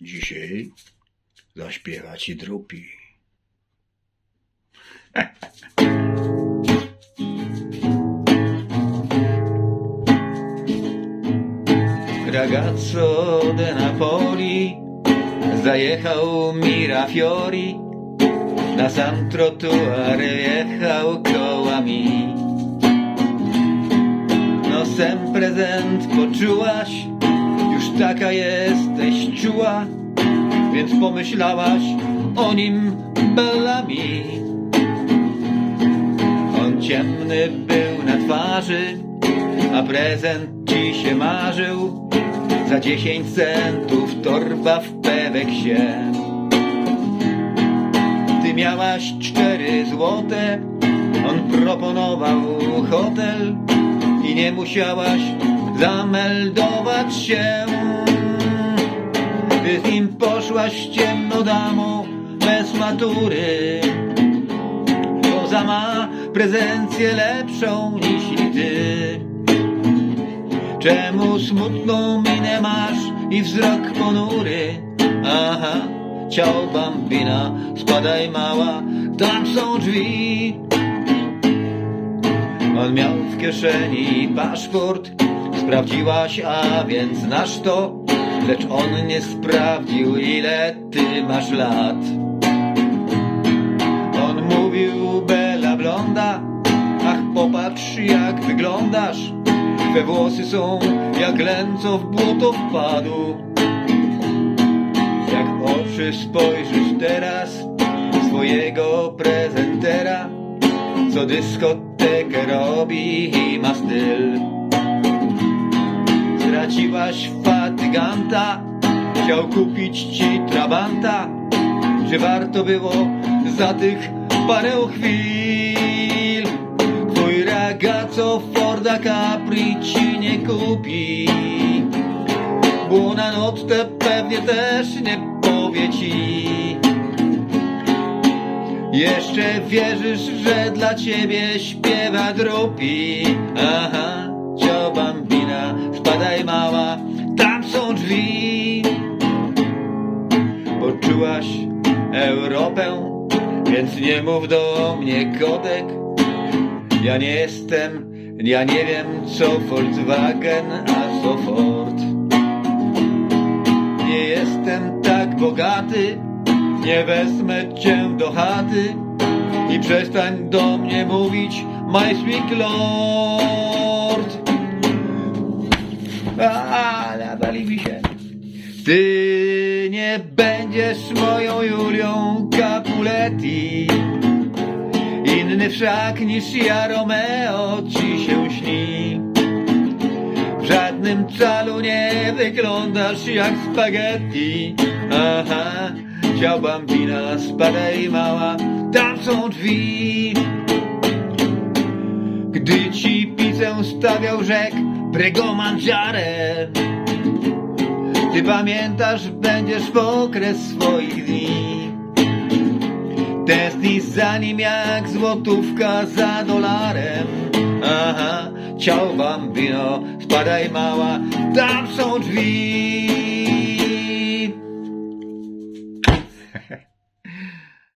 Dzisiaj zaśpiewa ci drupi. Ragazzo de Napoli zajechał Mirafiori na sam trotuar jechał kołami. Nosem prezent poczułaś, taka jesteś czuła, więc pomyślałaś o nim belami. On ciemny był na twarzy, a prezent ci się marzył. Za dziesięć centów torba w peweksie. Ty miałaś cztery złote, on proponował hotel i nie musiałaś zameldować się. Z nim poszłaś ciemno damą bez matury. Poza ma prezencję lepszą niż ty. Czemu smutną minę masz i wzrok ponury? Aha, ciao bambina, spadaj mała, tam są drzwi. On miał w kieszeni paszport, sprawdziłaś, a więc znasz to, lecz on nie sprawdził, ile ty masz lat. On mówił, bela blonda, ach popatrz jak wyglądasz, twe włosy są jak lęco w błoto wpadł. Jak oczy spojrzysz teraz swojego prezentera, co dyskotekę robi i ma styl. Straciłaś fatyganta, chciał kupić ci trabanta. Czy warto było za tych parę chwil? Twój ragazzo Forda Capri ci nie kupi. Buonanotte pewnie też nie powie ci. Jeszcze wierzysz, że dla ciebie śpiewa drupi. Aha, spadaj mała, tam są drzwi. Poczułaś Europę, więc nie mów do mnie kotek. Ja nie jestem, ja nie wiem co Volkswagen, a co Ford. Nie jestem tak bogaty, nie wezmę cię do chaty i przestań do mnie mówić, my sweet lord. Nadali mi się. Ty nie będziesz moją Julią Capuletti. Inny wszak niż ja Romeo ci się śni. W żadnym calu nie wyglądasz jak spaghetti. Aha, ciao bambina, spadaj mała, tam są drzwi. Gdy ci pizzę stawiał rzek, prego mangiare. Ty pamiętasz, będziesz w okres swoich dni. Tęsknisz za nim jak złotówka za dolarem. Aha, ciao bambino, spadaj mała, tam są drzwi.